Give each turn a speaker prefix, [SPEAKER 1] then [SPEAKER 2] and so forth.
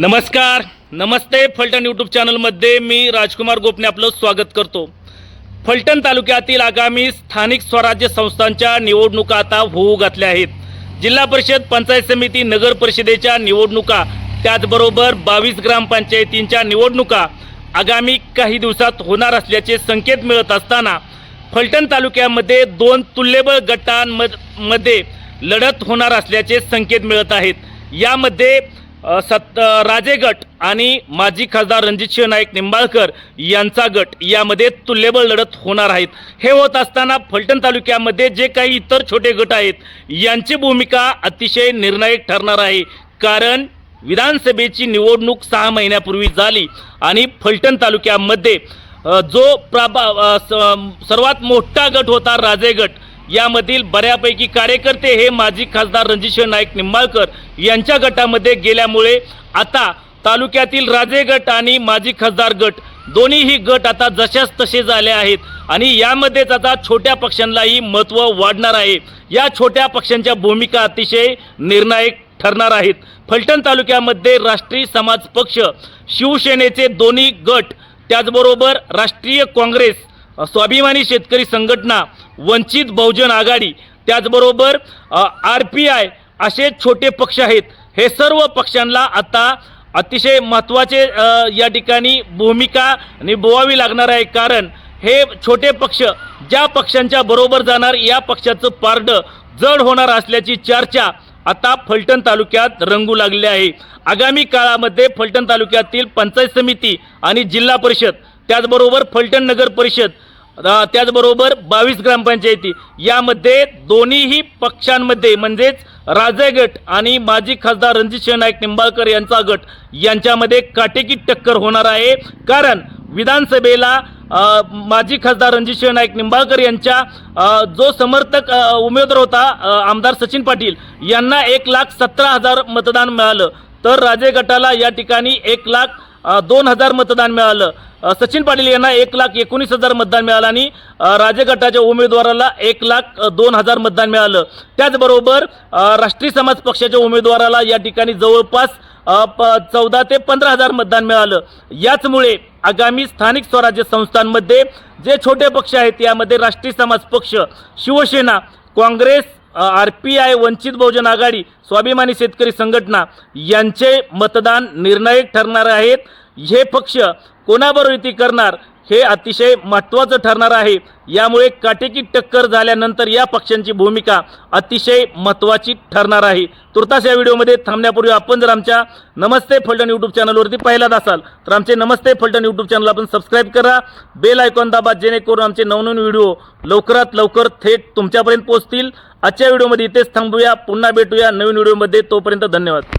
[SPEAKER 1] नमस्कार नमस्ते फलटण यूट्यूब चॅनलमध्ये मी राजकुमार गोपने आपलं स्वागत करतो. फलटण तालुक्यातील आगामी स्थानिक स्वराज्य संस्थांच्या निवडणुका आता होऊ घातल्या आहेत. जिल्हा परिषद पंचायत समिती नगर परिषदेच्या निवडणुका त्याचबरोबर बावीस ग्रामपंचायतींच्या निवडणुका आगामी काही दिवसात होणार असल्याचे संकेत मिळत असताना फलटण तालुक्यामध्ये दोन तुल्यबळ गटांमध्ये लढत होणार असल्याचे संकेत मिळत आहेत. यामध्ये सत राजे गट आणि माजी खासदार रणजितसिंह नाईक निंबाळकर यांचा गट यामध्ये तुल्यबळ लढत होणार आहेत. हे होत असताना फलटण तालुक्यामध्ये जे काही इतर छोटे गट आहेत यांची भूमिका अतिशय निर्णायक ठरणार आहे. कारण विधानसभेची निवडणूक सहा महिन्यापूर्वी झाली आणि फलटण तालुक्यामध्ये जो प्राबा स- सर्वात मोठा गट होता राजे गट यामधील बऱ्यापैकी कार्यकर्ते हे माजी खासदार रणजितसिंह नाईक निंबाळकर यांच्या गटामध्ये गेल्यामुळे आता तालुक्यातील राजे गट आणि माजी खासदार गट दोन्हीही गट आता जशाच तसे झाले आहेत. आणि यामध्येच आता छोट्या पक्षांनाही महत्त्व वाढणार आहे. या छोट्या पक्षांच्या भूमिका अतिशय निर्णायक ठरणार आहेत. फलटण तालुक्यामध्ये राष्ट्रीय समाज पक्ष शिवसेनेचे दोन्ही गट त्याचबरोबर राष्ट्रीय काँग्रेस स्वाभिमानी शेतकरी संघटना वंचित बहुजन आघाडी त्याचबरोबर आर पी आय असे छोटे पक्ष आहेत. हे सर्व पक्षांना आता अतिशय महत्त्वाचे या ठिकाणी भूमिका निभवावी लागणार आहे. कारण हे छोटे पक्ष ज्या पक्षांच्या बरोबर जाणार या पक्षाचं पारडं जड होणार असल्याची चर्चा आता फलटण तालुक्यात रंगू लागले आहे. आगामी काळामध्ये फलटण तालुक्यातील पंचायत समिती आणि जिल्हा परिषद त्याचबरोबर फलटण नगर परिषद त्याचबरोबर बावीस ग्रामपंचायती यामध्ये दोन्हीही पक्षांमध्ये म्हणजेच राजे गट आणि माजी खासदार रणजितसिंह नाईक निंबाळकर यांचा गट यांच्यामध्ये काटेकी टक्कर होणार आहे. कारण विधानसभेला माजी खासदार रणजितसिंह नाईक निंबाळकर यांच्या जो समर्थक उमेदवार होता आमदार सचिन पाटील यांना एक लाख सतरा हजार मतदान मिळालं. तर राजे गटाला या ठिकाणी एक लाख दोन हजार मतदान मिळालं. सचिन पाटील यांना एक लाख एकोणीस हजार मतदान मिळालं आणि राज्यगटाच्या राजे गटाच्या उमेदवाराला एक लाख दोन हजार मतदान मिळालं. त्याचबरोबर राष्ट्रीय समाज पक्षाच्या उमेदवाराला या ठिकाणी जवळपास प चौदा ते पंधरा हजार मतदान मिळालं. याचमुळे आगामी स्थानिक स्वराज्य संस्थांमध्ये जे छोटे पक्ष आहेत यामध्ये Rashtriya Samaj Paksha Shiv Sena Congress R P I Vanchit Bahujan Aghadi Swabhimani Shetkari Sanghatana यांचे मतदान निर्णायक ठरणार आहेत. हे पक्ष कोणाबरोबर युती करणार हे अतिशय महत्त्वाचं ठरणार आहे. यामुळे काटेकी टक्कर झाल्यानंतर या पक्षांची भूमिका अतिशय महत्त्वाची ठरणार आहे. तुर्तास या व्हिडिओमध्ये थांबण्यापूर्वी आपण जर आमच्या नमस्ते फलटण यूट्यूब चॅनलवरती पहिलाच असाल तर आमचे नमस्ते फलटण यूट्यूब चॅनल आपण सबस्क्राईब करा. बेल आयकॉन दाबा जेणेकरून आमचे नवनवीन व्हिडिओ लवकरात लवकर थेट तुमच्यापर्यंत पोहोचतील. आजच्या व्हिडिओमध्ये इथेच थांबूया. पुन्हा भेटूया नवीन व्हिडिओमध्ये. तोपर्यंत धन्यवाद.